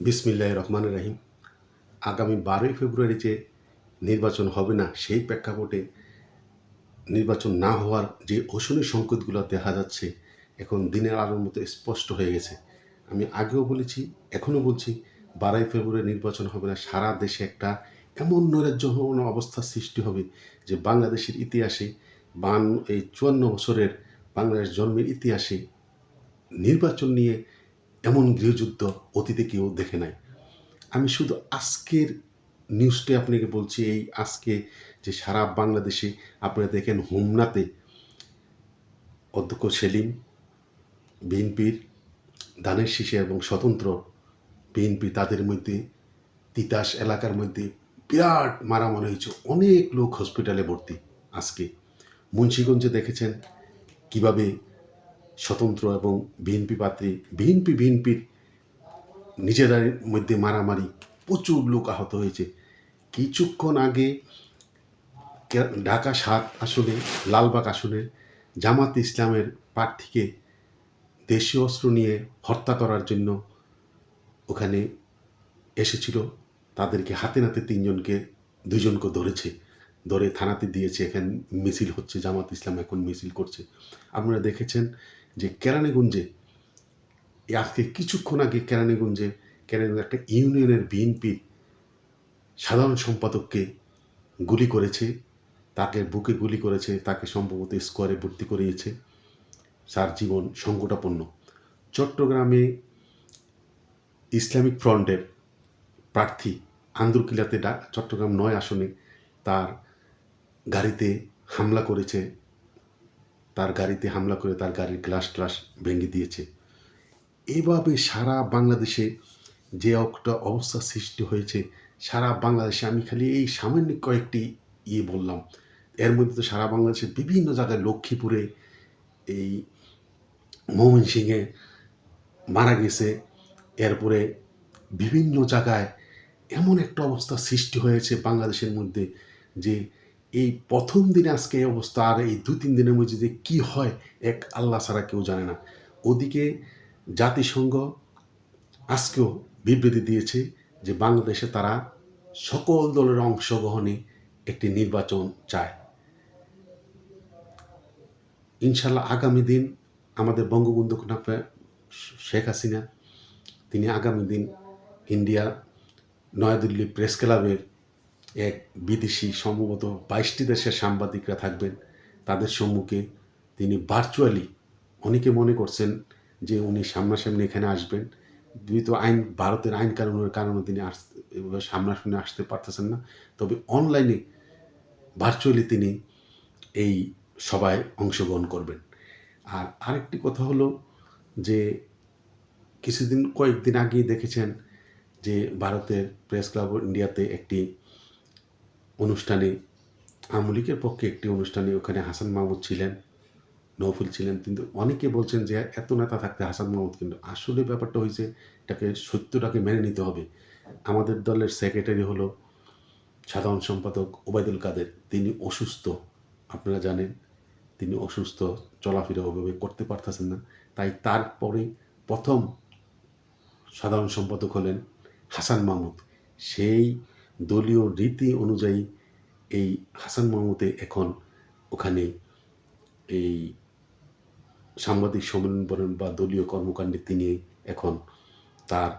বিসমিল্লাহ রহমান রাহিম। আগামী বারোই ফেব্রুয়ারি যে নির্বাচন হবে না, সেই প্রেক্ষাপটে নির্বাচন না হওয়ার যে অশনি সংকেতগুলো দেখা যাচ্ছে, এখন দিনের আলোর মতো স্পষ্ট হয়ে গেছে। আমি আগেও বলেছি, এখনও বলছি, বারোই ফেব্রুয়ারি নির্বাচন হবে না, সারা দেশে একটা এমন নৈরাজ্যপূর্ণ অবস্থার সৃষ্টি হবে যে বাংলাদেশের ইতিহাসে বান এই চুয়ান্ন বছরের বাংলাদেশ জন্মের ইতিহাসে নির্বাচন নিয়ে এমন গৃহযুদ্ধ অতীতে কেউ দেখে নাই। আমি শুধু আজকের নিউজটা আপনাকে বলছি, এই আজকে যে সারা বাংলাদেশে আপনারা দেখেন হোমনাতে অধ্যক্ষ সেলিম, বিএনপির দানের শীষে এবং স্বতন্ত্র বিএনপি তাদের মধ্যে, তিতাস এলাকার মধ্যে বিরাট মারামারি হয়েছে। অনেক লোক হসপিটালে ভর্তি আজকে। মুন্সীগঞ্জে দেখেছেন কীভাবে স্বতন্ত্র এবং বিএনপি পাত্রী বিএনপি বিএনপির নিজেদের মধ্যে মারামারি, প্রচুর লোক আহত হয়েছে। কিছুক্ষণ আগে ঢাকা সাত আসনে, লালবাগ আসনে জামাত ইসলামের প্রার্থীকে দেশীয় অস্ত্র নিয়ে হত্যা করার জন্য ওখানে এসেছিল। তাদেরকে হাতে নাতে তিনজনকে, দুজনকে ধরেছে। ধরে থানাতে দিয়েছে, এখানে মিছিল হচ্ছে, জামাত ইসলাম এখন মিছিল করছে। আপনারা দেখেছেন যে কেরানীগঞ্জে আজকে কিছুক্ষণ আগে কেরানীগঞ্জে কেরানীগঞ্জে একটা ইউনিয়নের বিএনপির সাধারণ সম্পাদককে গুলি করেছে, তাকে বুকে গুলি করেছে, তাকে সম্ভবত স্কোয়ারে ভর্তি করিয়েছে তার জীবন সংকটাপন্ন। চট্টগ্রামে ইসলামিক ফ্রন্টের প্রার্থী আন্দরকিলাতে চট্টগ্রাম নয় আসনে তার গাড়িতে হামলা করেছে তার গাড়িতে হামলা করে তার গাড়ির গ্লাস ট্লাস ভেঙে দিয়েছে। এভাবে সারা বাংলাদেশে যে একটা অবস্থা সৃষ্টি হয়েছে, সারা বাংলাদেশে আমি খালি এই সামান্য কয়েকটি ইয়ে বললাম। এর মধ্যে তো সারা বাংলাদেশের বিভিন্ন জায়গায় লক্ষ্মীপুরে এই ময়মনসিংহে মারা গেছে। এরপরে বিভিন্ন জায়গায় এমন একটা অবস্থা সৃষ্টি হয়েছে বাংলাদেশের মধ্যে যে এই প্রথম দিনে আজকে এই অবস্থা, আর এই দু তিন দিনের মধ্যে যে কী হয়, এক আল্লাহ ছাড়া কেউ জানে না। ওদিকে জাতিসংঘ আজকেও বিবৃতি দিয়েছে যে বাংলাদেশে তারা সকল দলের অংশগ্রহণে একটি নির্বাচন চায়। ইনশাল্লাহ আগামী দিন আমাদের বঙ্গবন্ধু কন্যা শেখ হাসিনা, তিনি আগামী দিন ইন্ডিয়া নয়াদিল্লি প্রেস ক্লাবের এক বিদেশি, সম্ভবত বাইশটি দেশের সাংবাদিকরা থাকবেন। তাদের সম্মুখে তিনি ভার্চুয়ালি অনেকে মনে করছেন যে উনি সামনাসামনি এখানে আসবেন। যেহেতু আইন, ভারতের আইন কানুনের কারণে তিনি আস সামনাসামনি আসতে পারতেছেন না। তবে অনলাইনে ভার্চুয়ালি তিনি এই সভায় অংশগ্রহণ করবেন। আর আরেকটি কথা হলো যে কিছুদিন, কয়েকদিন আগেই দেখেছেন যে ভারতের প্রেস ক্লাব ইন্ডিয়াতে একটি অনুষ্ঠানে, আওয়ামী লীগের পক্ষে একটি অনুষ্ঠানে ওখানে হাসান মাহমুদ ছিলেন নৌফুল ছিলেন। কিন্তু অনেকে বলছেন যে এত নেতা থাকতে হাসান মাহমুদ কিন্তু আসলে ব্যাপারটা হয়েছে এটাকে, সত্যটাকে মেনে নিতে হবে। আমাদের দলের সেক্রেটারি হলো সাধারণ সম্পাদক ওবায়দুল কাদের। তিনি অসুস্থ, আপনারা জানেন, তিনি অসুস্থ, চলাফেরা ওভাবে করতে পারতেছেন না। তাই তারপরে প্রথম সাধারণ সম্পাদক হলেন হাসান মাহমুদ। সেই দলীয় রীতি অনুযায়ী এই হাসান মাহমুদে এখন ওখানে এই সাংবাদিক সম্মেলন বা দলীয় কর্মকাণ্ডে তিনি এখন তার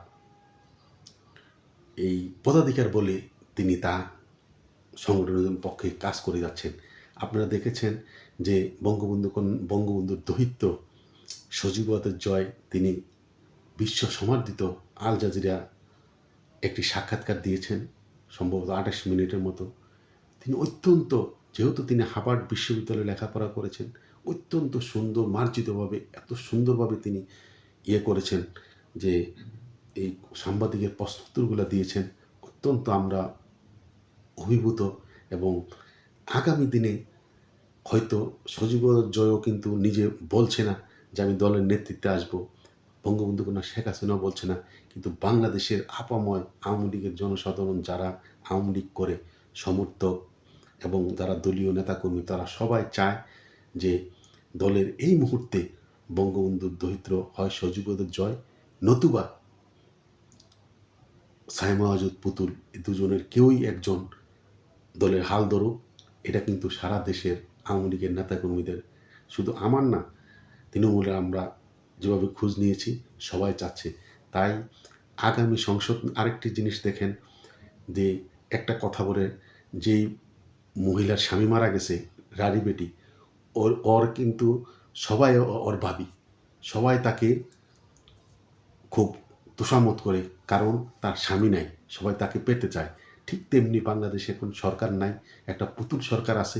এই পদাধিকার বলে তিনি তা সংগঠনের পক্ষে কাজ করে যাচ্ছেন। আপনারা দেখেছেন যে বঙ্গবন্ধু বঙ্গবন্ধুর দহিত্য সজীবতার জয় তিনি বিশ্ব সমাদৃত আল জাজিরা একটি সাক্ষাৎকার দিয়েছেন। সম্ভবত আঠাশ মিনিটের মতো। তিনি অত্যন্ত, যেহেতু তিনি হার্ভার্ড বিশ্ববিদ্যালয়ে লেখাপড়া করেছেন, অত্যন্ত সুন্দর, মার্জিতভাবে, এত সুন্দরভাবে তিনি ইয়ে করেছেন যে, এই সাংবাদিকের প্রশ্নোত্তরগুলো দিয়েছেন। অত্যন্ত আমরা অভিভূত এবং আগামী দিনে হয়তো সজীব জয়ও কিন্তু নিজে বলছে না যে, আমি দলের নেতৃত্বে আসব। বঙ্গবন্ধু কন্যা শেখ হাসিনাও বলছে না, কিন্তু বাংলাদেশের আপাময় আওয়ামী লীগের জনসাধারণ যারা আওয়ামী লীগ করে, সমর্থক এবং যারা দলীয় নেতাকর্মী, তারা সবাই চায় যে দলের এই মুহূর্তে বঙ্গবন্ধুর দরিদ্র হয় সজীবদের জয়। নতুবা সাইমা আজুদ পুতুল এই দুজনের কেউই একজন দলের হাল ধরুক, এটা কিন্তু সারা দেশের আওয়ামী লীগের নেতাকর্মীদের, শুধু আমার না তৃণমূলে আমরা যেভাবে খোঁজ নিয়েছি, সবাই চাচ্ছে। তাই আগামী সংসদ আরেকটি জিনিস দেখেন যে একটা কথা বলে, যেই মহিলার স্বামী মারা গেছে, রানী বেটি, ওর ওর কিন্তু সবাই ওর ভাবি, সবাই তাকে খুব তোষামত করে, কারণ তার স্বামী নাই, সবাই তাকে পেতে চায়। ঠিক তেমনি বাংলাদেশে এখন সরকার নাই, একটা পুতুল সরকার আছে,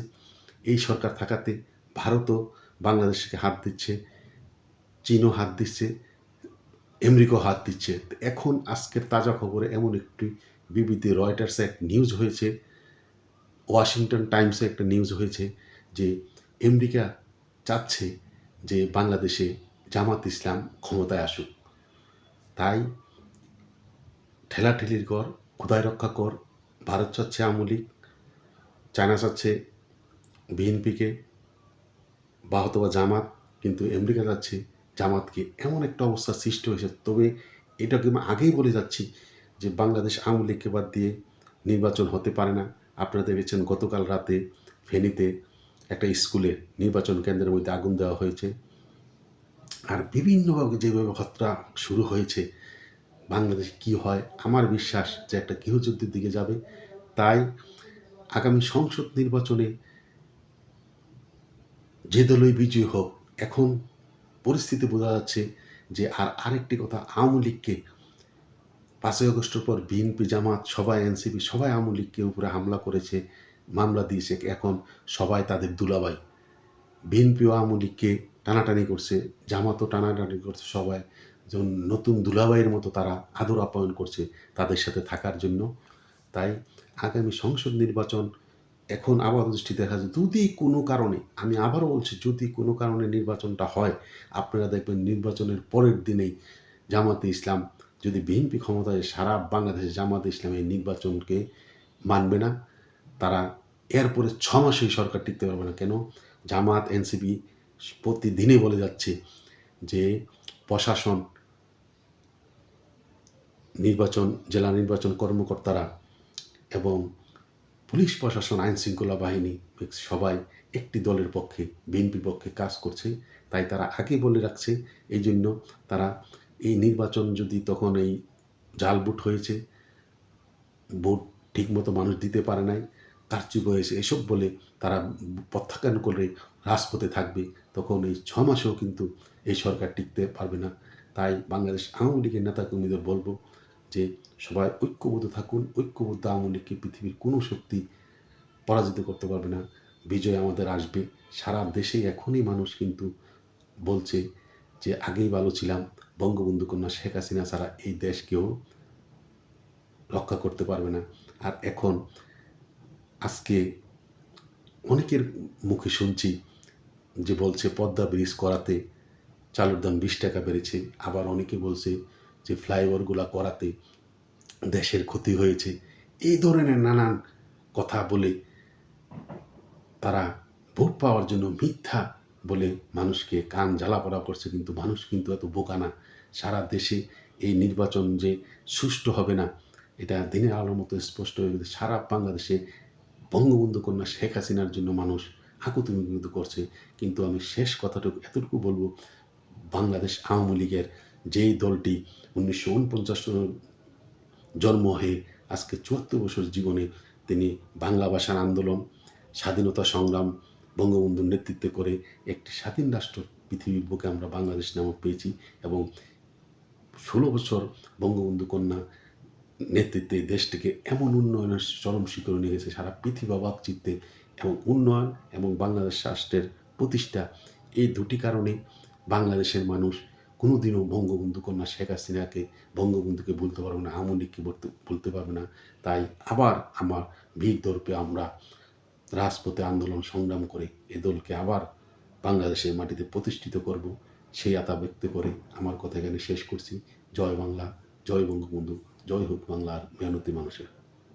এই সরকার থাকাতে ভারতও বাংলাদেশকে হাত দিচ্ছে। চীনও হাত দিচ্ছে, আমেরিকাও হাত দিচ্ছে। এখন আজকের তাজা খবরে এমন একটি বিবৃতি রয়টার্সে এক নিউজ হয়েছে, ওয়াশিংটন টাইমসে একটা নিউজ হয়েছে যে আমেরিকা চাচ্ছে যে বাংলাদেশে জামাত ইসলাম ক্ষমতায় আসুক। তাই ঠেলাঠেলির কর, খুদাই রক্ষা কর, ভারত চাচ্ছে আমলিক চায়না চাচ্ছে বিএনপিকে, বা হয়তোবা জামাত, কিন্তু আমেরিকা যাচ্ছে জামাতকে এমন একটা অবস্থা সৃষ্টি হয়েছে। তবে এটাকে আমি আগেই বলে যাচ্ছি যে বাংলাদেশ আওয়ামী লীগকে বাদ দিয়ে নির্বাচন হতে পারে না। আপনারা দেখেছেন গতকাল রাতে ফেনীতে একটা স্কুলে নির্বাচন কেন্দ্রের মধ্যে আগুন দেওয়া হয়েছে। আর বিভিন্নভাবে যেভাবে হত্যা শুরু হয়েছে, বাংলাদেশে কি হয়? আমার বিশ্বাস যে একটা গৃহযুদ্ধের দিকে যাবে। তাই আগামী সংসদ নির্বাচনে যে দলই বিজয়ী হোক, এখন পরিস্থিতি বোঝা যাচ্ছে যে আর আরেকটি কথা, আওয়ামী লীগকে পাঁচই আগস্টের পর বিএনপি, জামাত, সবাই, এনসিপি, সবাই আওয়ামী লীগকে উপরে হামলা করেছে, মামলা দিয়েছে। এখন সবাই তাদের দুলাবাই বিএনপিও আওয়ামী লীগকে টানাটানি করছে, জামাতও টানাটানি করছে সবাই। যেমন নতুন দুলাবাইয়ের মতো তারা আদর আপ্যায়ন করছে তাদের সাথে থাকার জন্য। তাই আগামী সংসদ নির্বাচন এখন আবার দৃষ্টি দেখা যায়, যদি কোনো কারণে, আমি আবারও বলছি, যদি কোনো কারণে নির্বাচনটা হয়, আপনারা দেখবেন নির্বাচনের পরের দিনেই জামাতে ইসলাম, যদি বিএনপি ক্ষমতায় সারা বাংলাদেশে জামাতে ইসলাম এই নির্বাচনকে মানবে না, তারা এরপরে ছ মাসেই সরকার টিকতে পারবে না। কেন? জামাত, এনসিপি প্রতিদিনই বলে যাচ্ছে যে প্রশাসন, নির্বাচন, জেলা নির্বাচন কর্মকর্তারা এবং পুলিশ প্রশাসন, আইন শৃঙ্খলা বাহিনী, সবাই একটি দলের পক্ষে, বিএনপির পক্ষে কাজ করছে। তাই তারা আগে বলে রাখছে এই জন্য তারা এই নির্বাচন যদি তখন এই জাল ভোট হয়েছে, ভোট ঠিকমতো মানুষ দিতে পারে নাই, কারচুপ হয়েছে, এসব বলে তারা প্রত্যাখ্যান করে রাজপথে থাকবে, তখন এই ছ মাসেও কিন্তু এই সরকার টিকতে পারবে না। তাই বাংলাদেশ আওয়ামী লীগের নেতাকর্মীদের বলব যে সবাই ঐক্যবদ্ধ থাকুন, ঐক্যবদ্ধ আওয়ামী লীগকে পৃথিবীর কোনো শক্তি পরাজিত করতে পারবে না। বিজয় আমাদের আসবে। সারা দেশে এখনই মানুষ কিন্তু বলছে যে, আগেই ভালো ছিলাম। বঙ্গবন্ধু কন্যা শেখ হাসিনা ছাড়া এই দেশ কেউ রক্ষা করতে পারবে না। আর এখন আজকে অনেকের মুখে শুনছি যে বলছে, পদ্মা ব্রিজ করাতে চালুর দাম বিশ টাকা বেড়েছে। আবার অনেকে বলছে যে ফ্লাইওভারগুলো করাতে দেশের ক্ষতি হয়েছে, এই ধরনের নানান কথা বলে তারা ভোট পাওয়ার জন্য মিথ্যা বলে মানুষকে কান জ্বালাপড়া করছে, কিন্তু মানুষ কিন্তু এত বোকা না। সারা দেশে এই নির্বাচন যে সুষ্ঠু হবে না, এটা দিনের আলোর মতো স্পষ্ট হয়ে গেছে। সারা বাংলাদেশে বঙ্গবন্ধু কন্যা শেখ হাসিনার জন্য মানুষ আকুতুমি কিন্তু করছে। কিন্তু আমি শেষ কথাটুকু এতটুকু বলব, বাংলাদেশ আওয়ামী লীগের যেই দলটি উনিশশো উনপঞ্চাশ জন্ম হয়ে আজকে চুয়াত্তর বছর জীবনে তিনি বাংলা ভাষার আন্দোলন, স্বাধীনতা সংগ্রাম, বঙ্গবন্ধুর নেতৃত্বে করে একটি স্বাধীন রাষ্ট্র পৃথিবীর বুকে আমরা বাংলাদেশ নামক পেয়েছি এবং ষোলো বছর বঙ্গবন্ধু কন্যা নেতৃত্বে দেশটিকে এমন উন্নয়নের চরম শিখরে নিয়ে গেছে, সারা পৃথিবী অবাক চিত্তে এবং উন্নয়ন এবং বাংলাদেশ রাষ্ট্রের প্রতিষ্ঠা এই দুটি কারণে বাংলাদেশের মানুষ কোনোদিনও বঙ্গবন্ধু কন্যা শেখ হাসিনাকে বঙ্গবন্ধুকে বলতে পারবে না আওয়ামী লীগকে বলতে পারবে না। তাই আবার আমার ভিড় দর্পে আমরা রাজপথে আন্দোলন সংগ্রাম করে এ দলকে আবার বাংলাদেশের মাটিতে প্রতিষ্ঠিত করব, সেই আতা ব্যক্ত করে আমার কথা এখানে শেষ করছি। জয় বাংলা, জয় বঙ্গবন্ধু, জয় হোক বাংলার মেহনতি মানুষের।